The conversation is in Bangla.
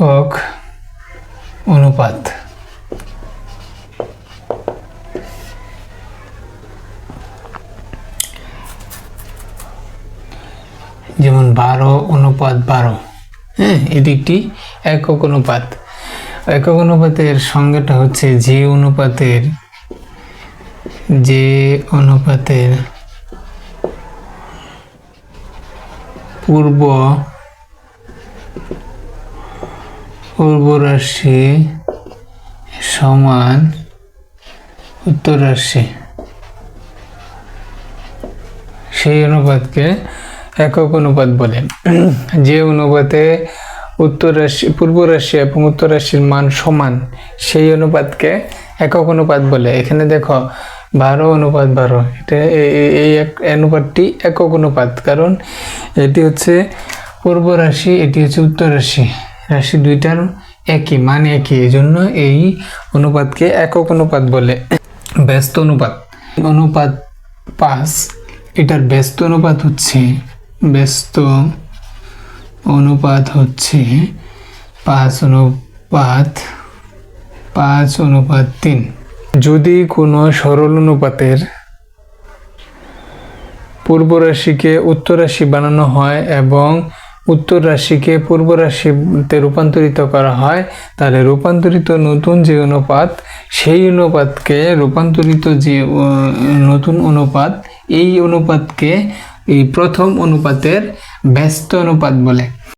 একক অনুপাত। যেমন বারো অনুপাত বারো হ্যাঁ এটি একটি একক অনুপাত। একক অনুপাতের সংজ্ঞাটা হচ্ছে যে অনুপাতের যে অনুপাতের পূর্ব পূর্ব রাশি সমান উত্তর রাশি সেই অনুপাতকে একক অনুপাত বলে। যে অনুপাতে উত্তর রাশি পূর্ব রাশি এবং উত্তর রাশির মান সমান, সেই অনুপাতকে একক অনুপাত বলে। এখানে দেখো, বারো অনুপাত বারো। এটা এই এক- অনুপাতটি একক অনুপাত। কারণ এটি হচ্ছে পূর্ব রাশি এটি হচ্ছে উত্তর রাশি রাশি দুইটার একই, মান একই এই জন্য এই অনুপাতকে একক অনুপাত বলে। ব্যস্ত অনুপাত। অনুপাত পাঁচ, এটার ব্যস্ত অনুপাত হচ্ছে, ব্যস্ত অনুপাত হচ্ছে পাঁচ অনুপাত পাঁচ অনুপাত তিন। যদি কোনো সরল অনুপাতের পূর্ব রাশিকে উত্তর রাশি বানানো হয় এবং উত্তর রাশিকে পূর্ব রাশিতে রূপান্তরিত করা হয়, তাহলে রূপান্তরিত নতুন যে অনুপাত, সেই অনুপাতকে রূপান্তরিত যে নতুন অনুপাত, এই অনুপাতকে এই প্রথম অনুপাতের ব্যস্ত অনুপাত বলে।